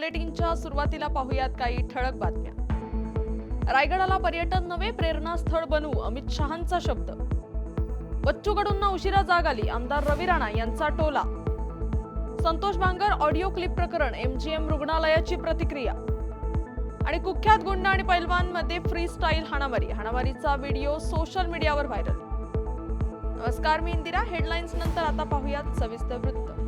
बुलेटिनच्या सुरुवातीला पाहूयात काही ठळक बातम्या. रायगडाला पर्यटन नवे प्रेरणास्थळ बनवू अमित शहांचा शब्द. बच्चूकडूंना उशिरा जाग आली आमदार रवी राणा यांचा टोला. संतोष बांगर ऑडिओ क्लिप प्रकरण एमजीएम रुग्णालयाची प्रतिक्रिया. आणि कुख्यात गुंड आणि पैलवानमध्ये फ्री स्टाईल हाणामारी हाणामारीचा व्हिडिओ सोशल मीडियावर व्हायरल. नमस्कार मी इंदिरा. हेडलाईन्स नंतर आता पाहूयात सविस्तर वृत्त.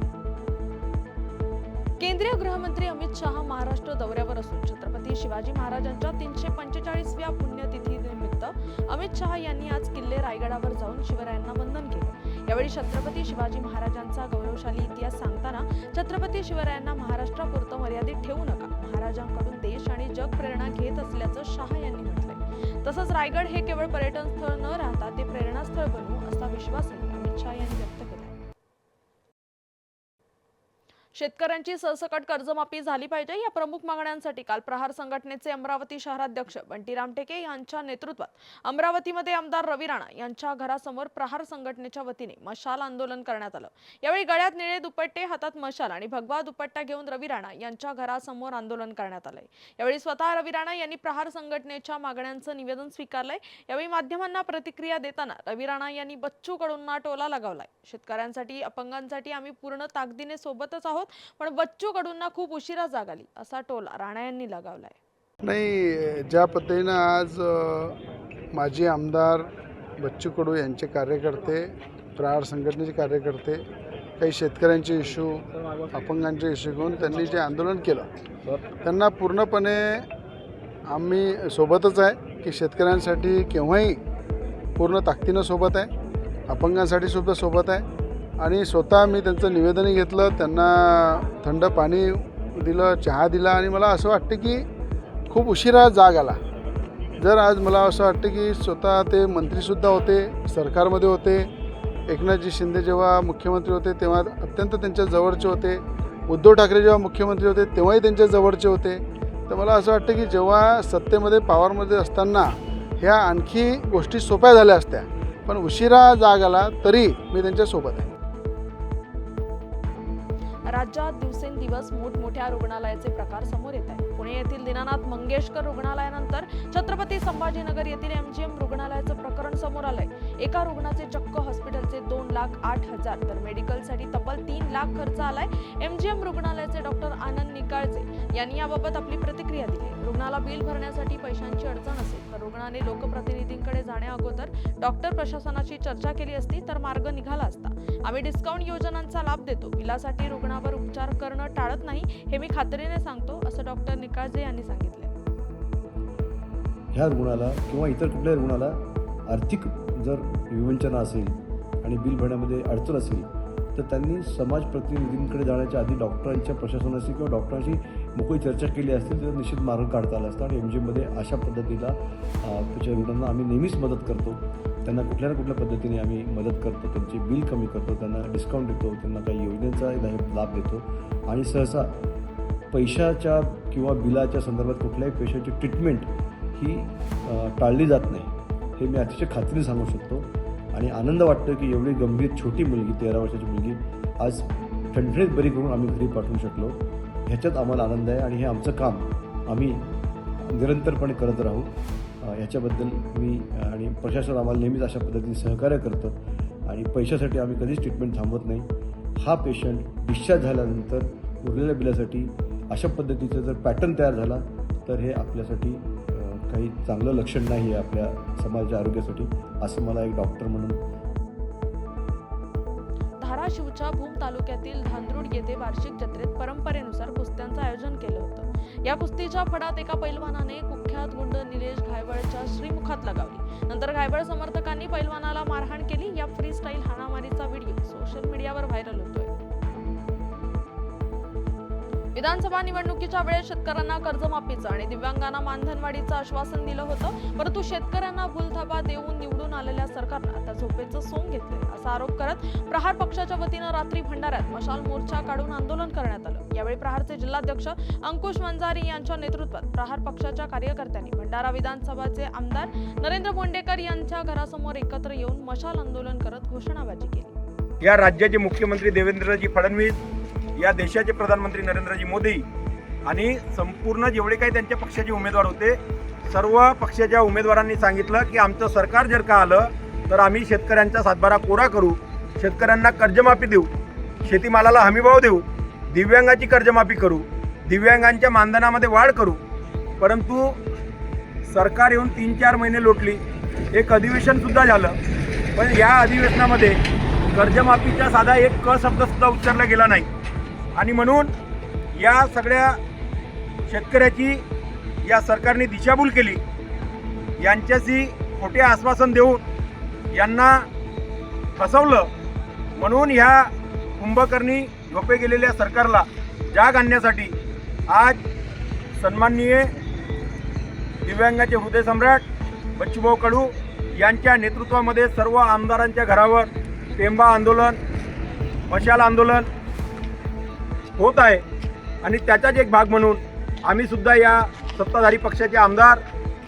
केंद्रीय गृहमंत्री अमित शहा महाराष्ट्र दौऱ्यावर असून छत्रपती शिवाजी महाराजांच्या तीनशे पंचेचाळीसव्या पुण्यतिथीनिमित्त अमित शहा यांनी आज किल्ले रायगडावर जाऊन शिवरायांना वंदन केलं. यावेळी छत्रपती शिवाजी महाराजांचा गौरवशाली इतिहास सांगताना छत्रपती शिवरायांना महाराष्ट्रापुरतं मर्यादित ठेवू नका. महाराजांकडून देश आणि जग प्रेरणा घेत असल्याचं शहा यांनी म्हटलंय. तसंच रायगड हे केवळ पर्यटन स्थळ न राहता ते प्रेरणास्थळ बनवू असा विश्वासही अमित शहा यांनी शेतकऱ्यांची सरसकट कर्जमाफी झाली पाहिजे या प्रमुख मागण्यांसाठी काल प्रहार संघटनेचे अमरावती शहराध्यक्ष बंटी रामटेके यांच्या नेतृत्वात अमरावतीमध्ये आमदार रवी राणा यांच्या घरासमोर प्रहार संघटनेच्या वतीने मशाल आंदोलन करण्यात आलं. यावेळी गळ्यात निळे दुपट्टे हातात मशाल आणि भगवा दुपट्टा घेऊन रवी राणा यांच्या घरासमोर आंदोलन करण्यात आलंय. यावेळी स्वतः रवी राणा यांनी प्रहार संघटनेच्या मागण्यांचं निवेदन स्वीकारलंय. यावेळी माध्यमांना प्रतिक्रिया देताना रवी राणा यांनी बच्चू कडूंना टोला लगावलाय. शेतकऱ्यांसाठी अपंगांसाठी आम्ही पूर्ण ताकदीने सोबतच आहोत. पण बच्चू कडूंना खूप उशिरा जाग आली असा टोला राणा यांनी लगावलाय. नाही ज्या पद्धतीनं आज माजी आमदार बच्चू कडू यांचे कार्यकर्ते प्रहार संघटनेचे कार्यकर्ते काही शेतकऱ्यांचे इश्यू अपंगांचे इश्यू घेऊन त्यांनी जे आंदोलन केलं त्यांना पूर्णपणे आम्ही सोबतच आहे की शेतकऱ्यांसाठी केव्हाही पूर्ण ताकदीनं सोबत आहे अपंगांसाठी सुद्धा सोबत आहे. आणि स्वतः मी त्यांचं निवेदनही घेतलं त्यांना थंड पाणी दिलं चहा दिला आणि मला असं वाटतं की खूप उशिरा जाग आला. जर आज मला असं वाटतं की स्वतः ते मंत्रीसुद्धा होते सरकारमध्ये होते एकनाथजी शिंदे जेव्हा मुख्यमंत्री होते तेव्हा अत्यंत त्यांच्या जवळचे होते उद्धव ठाकरे जेव्हा मुख्यमंत्री होते तेव्हाही त्यांच्या जवळचे होते. तर मला असं वाटतं की जेव्हा सत्तेमध्ये पॉवरमध्ये असताना ह्या आणखी गोष्टी सोप्या झाल्या असत्या पण उशिरा जाग आला तरी मी त्यांच्यासोबत आहे. राज्यात दिवसेंदिवस मोठमोठ्या रुग्णालयाचे प्रकार समोर येत आहेत. पुणे येथील दीनानाथ मंगेशकर रुग्णालयानंतर छत्रपती संभाजीनगर येथील एमजीएम रुग्णालयाचं प्रकरण समोर आलंय. एका रुग्णाचे चक्क हॉस्पिटलचे दोन लाख आठ हजार तर मेडिकलसाठी तब्बल तीन लाख खर्च आलाय एमजीएम रुग्णालयाचे डॉक्टर आनंद निकाळजे यांनी याबाबत आपली प्रतिक्रिया दिली. रुग्णाला बिल भरण्यासाठी पैशांची अडचण असेल तर रुग्णाने लोकप्रतिनिधींकडे जाण्या अगोदर डॉक्टर प्रशासनाशी चर्चा केली असती तर मार्ग निघाला असता. आम्ही डिस्काउंट योजनांचा लाभ देतो. बिलासाठी रुग्णावर उपचार करणं टाळत नाही हे मी खात्रीने सांगतो असं डॉक्टर निकाळजे यांनी सांगितले ह्या रुग्णाला किंवा इतर कुठल्याही रुग्णाला आर्थिक जर विवंचना असेल आणि बिल भरण्यामध्ये अडचण असेल तर त्यांनी समाज प्रतिनिधींकडे जाण्याच्या आधी डॉक्टरांच्या प्रशासनाशी किंवा डॉक्टरांशी मोकळी चर्चा केली असती तर निश्चित मार्ग काढता आला असता. आणि एम जीमध्ये अशा पद्धतीला त्याच्या रुग्णांना आम्ही नेहमीच मदत करतो. त्यांना कुठल्या ना कुठल्या पद्धतीने आम्ही मदत करतो. त्यांचे बिल कमी करतो त्यांना डिस्काउंट देतो त्यांना काही योजनेचा लाभ देतो. आणि सहसा पैशाच्या किंवा बिलाच्या संदर्भात कुठल्याही पेशंटची ट्रीटमेंट ही टाळली जात नाही. हे मी अतिशय खात्रीने सांगू शकतो. आणि आनंद वाटतो की एवढी गंभीर छोटी मुलगी तेरा वर्षाची मुलगी आज ठणठणीत बरी करून आम्ही घरी पाठवू शकलो. ह्याच्यात आम्हाला आनंद आहे आणि हे आमचं काम आम्ही निरंतरपणे करत राहू. ह्याच्याबद्दल मी आणि प्रशासन आम्हाला नेहमीच अशा पद्धतीने सहकार्य करतं आणि पैशासाठी आम्ही कधीच ट्रीटमेंट थांबवत नाही. हा पेशंट डिस्चार्ज झाल्यानंतर उरलेल्या बिलासाठी अशा पद्धतीचं जर पॅटर्न तयार झाला तर हे आपल्यासाठी काही चांगलं लक्षण नाही आहे आपल्या समाजाच्या आरोग्यासाठी असं मला एक डॉक्टर म्हणून धाराशिवच्या भूम तालुक्यातील धांद्रुड येथे वार्षिक जत्रेत परंपरेनुसार कुस्त्यांचं आयोजन केलं होतं. या कुस्तीच्या फडात एका पैलवानाने कुख्यात गुंड निलेश घायवळच्या श्रीमुखात लगावली. नंतर घायवळ समर्थकांनी पैलवानाला मारहाण केली. या फ्री स्टाईल हाणामारीचा व्हिडिओ सोशल मीडियावर व्हायरल होतोय. विधानसभा निवडणुकीच्या वेळेस शेतकऱ्यांना कर्जमाफीचं आणि दिव्यांगांना मानधनवाढीचं आश्वासन दिलं होतं. परंतु शेतकऱ्यांना भूलथापा देऊन निवडून आलेल्या सरकारनं सभेचं सोंग घेतले असा आरोप करत प्रहार पक्षाच्या वतीनं रात्री भंडाऱ्यात मशाल मोर्चा काढून आंदोलन करण्यात आलं. यावेळी प्रहारचे जिल्हाध्यक्ष अंकुश मंजारी यांच्या नेतृत्वात प्रहार पक्षाच्या कार्यकर्त्यांनी भंडारा विधानसभाचे आमदार नरेंद्र बोंडेकर यांच्या घरासमोर एकत्र येऊन मशाल आंदोलन करत घोषणाबाजी केली. या राज्याचे मुख्यमंत्री देवेंद्रजी फडणवीस या देशाचे प्रधानमंत्री नरेंद्रजी मोदी आणि संपूर्ण जेवढे काही त्यांच्या पक्षाचे उमेदवार होते सर्व पक्षाच्या उमेदवारांनी सांगितलं की आमचं सरकार जर का आलं तर आम्ही शेतकऱ्यांचा सातबारा कोरा करू शेतकऱ्यांना कर्जमाफी देऊ शेतीमालाला हमीभाव देऊ दिव्यांगाची कर्जमाफी करू दिव्यांगांच्या मानधनामध्ये वाढ करू. परंतु सरकार येऊन तीन चार महिने लोटली एक अधिवेशनसुद्धा झालं. पण या अधिवेशनामध्ये कर्जमाफीचा साधा एक क शब्दसुद्धा उच्चारला गेला नाही. आणि म्हणून या सगळ्या शेतकऱ्याची या सरकारने दिशाभूल केली. यांच्याशी खोटे आश्वासन देऊन यांना फसवलं म्हणून ह्या कुंभकर्णी झोपे गेलेल्या सरकारला जाग आणण्यासाठी आज सन्माननीय दिव्यांगाचे हृदय सम्राट बच्चूभाऊ कडू यांच्या नेतृत्वामध्ये सर्व आमदारांच्या घरावर टेंबा आंदोलन मशाल आंदोलन होत आहे. आणि त्याचाच एक भाग म्हणून आम्हीसुद्धा या सत्ताधारी पक्षाचे आमदार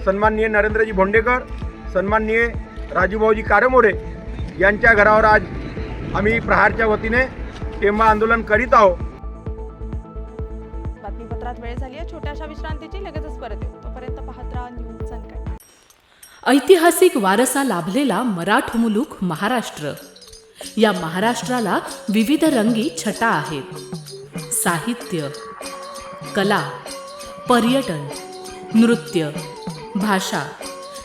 सन्माननीय नरेंद्रजी भोंडेकर सन्माननीय राजूभाऊजी कारेमोरे यांच्या घरावर आज आम्ही प्रहारच्या वतीने टेंबा आंदोलन करीत आहोत. बातमीपत्रात वेळ झाली आहे. छोट्याशा विश्रांतीची लगेचच परत येऊ. तोपर्यंत पाहत राहा न्यूज अनकट ऐतिहासिक वारसा लाभलेला मराठ मुलूक महाराष्ट्र. या महाराष्ट्राला विविध रंगी छटा आहेत. साहित्य कला पर्यटन नृत्य भाषा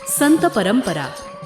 संत परंपरा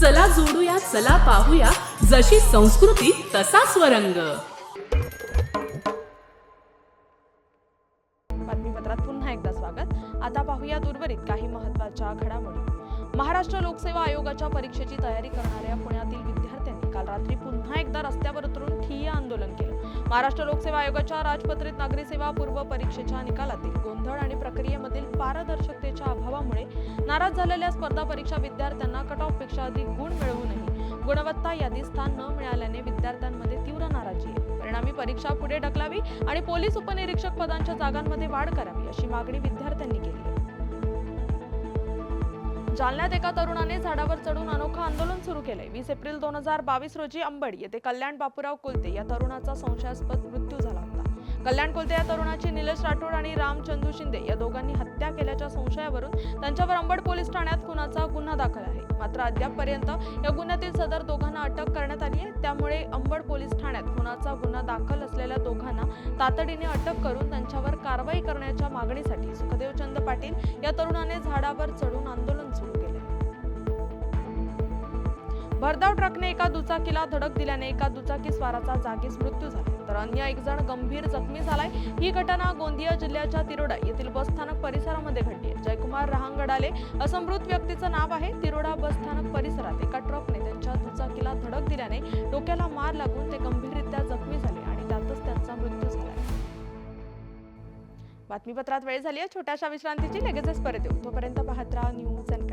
चला जोडूया चला पाहूया. जशी संस्कृती तसा स्वरंग. बातमीपत्रात पुन्हा एकदा स्वागत. आता पाहूया उर्वरित काही महत्त्वाच्या घडामोडी. महाराष्ट्र लोकसेवा आयोगाच्या परीक्षेची तयारी करणाऱ्या पुण्यातील विद्यार्थ्यांनी काल रात्री पुन्हा एकदा रस्त्यावर उतरून ठिय्या आंदोलन केलं. महाराष्ट्र लोकसेवा आयोगाच्या राजपत्रित नागरी सेवा पूर्व परीक्षेच्या निकालातील गोंधळ आणि प्रक्रियेमधील पारदर्शकतेच्या अभावामुळे नाराज झालेल्या स्पर्धा परीक्षा विद्यार्थ्यांना कट ऑफपेक्षा अधिक गुण मिळवूनही गुणवत्ता यादीत स्थान न मिळाल्याने विद्यार्थ्यांमध्ये तीव्र नाराजी आहे. परिणामी परीक्षा पुढे ढकलावी आणि पोलीस उपनिरीक्षक पदांच्या जागांमध्ये वाढ करावी अशी मागणी विद्यार्थ्यांनी केली आहे. जालन्यात एका तरुणाने झाडावर चढून अनोखं आंदोलन सुरू केलंय. वीस एप्रिल दोन हजार बावीस रोजी अंबड येथे कल्याण बापूराव कुलते या तरुणाचा संशयास्पद मृत्यू झाला होता. कल्याण कुलते या तरुणाची निलेश राठोड आणि रामचंदू शिंदे या दोघांनी हत्या केल्याच्या संशयावरून त्यांच्यावर अंबड पोलीस ठाण्यात खुनाचा गुन्हा दाखल आहे. मात्र अद्यापपर्यंत या गुन्ह्यातील सदर दोघांना अटक करण्यात आली आहे. त्यामुळे अंबड पोलीस ठाण्यात खुनाचा गुन्हा दाखल असलेल्या दोघांना तातडीने अटक करून त्यांच्यावर कारवाई करण्याच्या मागणीसाठी सुखदेवचंद पाटील या तरुणाने झाडावर चढून आंदोलन भरधाव ट्रकने एका दुचाकीला धडक दिल्याने एका दुचाकी स्वाराचा जागीच मृत्यू झाला. तर अन्य एक जण गंभीर जखमी झालाय. ही घटना गोंदिया जिल्ह्याच्या तिरोडा येथील बसस्थानक परिसरामध्ये घडली आहे. जयकुमार रहांगडाले असं मृत व्यक्तीचं नाव आहे. तिरोडा बसस्थानक परिसरात एका ट्रकने त्यांच्या दुचाकीला धडक दिल्याने डोक्याला मार लागून ते गंभीररित्या जखमी झाले आणि त्यातच त्यांचा मृत्यू झाला. बातमीपत्रात वेळ झाली आहे. छोट्याशा विश्रांतीची. लगेचच परत येऊ. तोपर्यंत पाहत राहा न्यूज अँड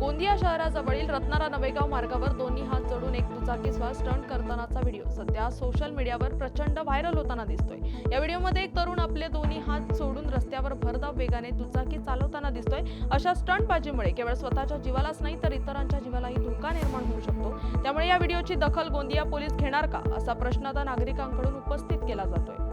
गोंदिया शहराजवळील रत्नारा नवेगाव मार्गावर दोन्ही हात जोडून एक दुचाकीस्वार स्टंट करतानाचा व्हिडिओ सध्या सोशल मीडियावर प्रचंड व्हायरल होताना दिसतोय. या व्हिडिओमध्ये एक तरुण आपले दोन्ही हात सोडून रस्त्यावर भरधाव वेगाने दुचाकी चालवताना दिसतोय. अशा स्टंटबाजीमुळे केवळ स्वतःच्या जीवालाच नाही तर इतरांच्या जीवालाही धोका निर्माण होऊ शकतो. त्यामुळे या व्हिडिओची दखल गोंदिया पोलीस घेणार का? असा प्रश्न आता नागरिकांकडून उपस्थित केला जातोय.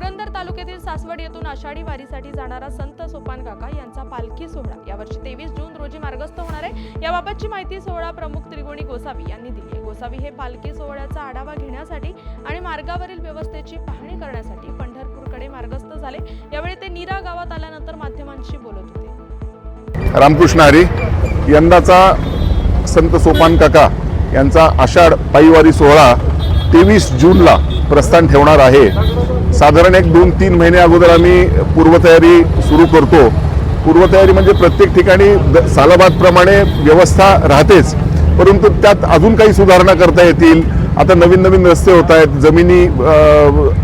पुरंदर तालुक्यातील सासवड येथून आषाढी वारीसाठी जाणारा संत सोपान काका यांचा पालखी सोहळा. यावर्षी तेवीस जून रोजी मार्गस्थ होणार आहे. याबाबतची माहिती सोहळा प्रमुख त्रिगोणी गोसावी यांनी दिली आहे. गोसावी हे पालखी सोहळ्याचा आढावा घेण्यासाठी आणि मार्गावरील व्यवस्थेची पाहणी करण्यासाठी पंढरपूरकडे मार्गस्थ झाले. यावेळी ते नीरा गावात आल्यानंतर माध्यमांशी बोलत होते. रामकृष्ण हरी यंदाचा संत सोपान काका यांचा आषाढ पायीवारी सोहळा तेवीस जूनला प्रस्थान ठेवणार आहे. साधारण एक दोन तीन महिने अगोदर आम्ही पूर्वतयारी सुरू करतो. पूर्वतयारी म्हणजे प्रत्येक ठिकाणी द- सालाबादप्रमाणे व्यवस्था राहतेच. परंतु त्यात अजून काही सुधारणा करता येतील. आता नवीन नवीन रस्ते होत आहेत जमिनी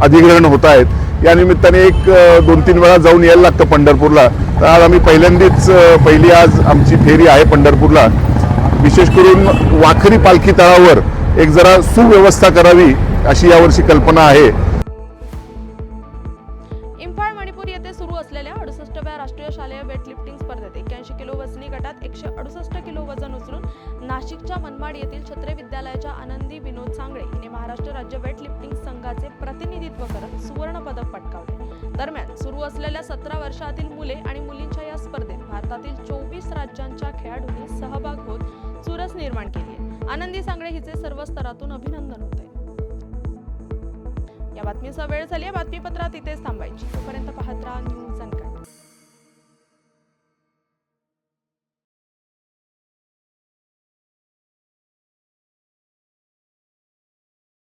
अधिग्रहण होत आहेत. या निमित्ताने एक दोन तीन वेळा जाऊन यायला लागतं पंढरपूरला. तर आज आम्ही पहिल्यांदीच पहिली आज आमची फेरी आहे पंढरपूरला. विशेष करून वाखरी पालखी तळावर एक जरा सुव्यवस्था करावी अशी यावर्षी कल्पना आहे. इम्फाळ मणिपूर येथे सुरू असलेल्या अडुसष्टव्या राष्ट्रीय शालेय वेटलिफ्टिंग स्पर्धेत एक्क्याऐंशी किलो वजनी गटात एकशे अडुसष्ट किलो वजन उचलून नाशिकच्या मनमाड येथील छत्रे विद्यालयाच्या आनंदी विनोद सांगळे हिने महाराष्ट्र राज्य वेटलिफ्टिंग संघाचे प्रतिनिधित्व करत सुवर्ण पदक पटकावले. दरम्यान सुरू असलेल्या सतरा वर्षातील मुले आणि मुलींच्या या स्पर्धेत भारतातील चोवीस राज्यांच्या खेळाडूंनी सहभाग होत चुरस निर्माण केली आहे. आनंदी सांगळे हिचे सर्व स्तरातून अभिनंदन होते. या बातमीचा वेळ झाली आहे. बातमीपत्रात इथेच थांबायची तोपर्यंत पाहत राहा न्यूज अँड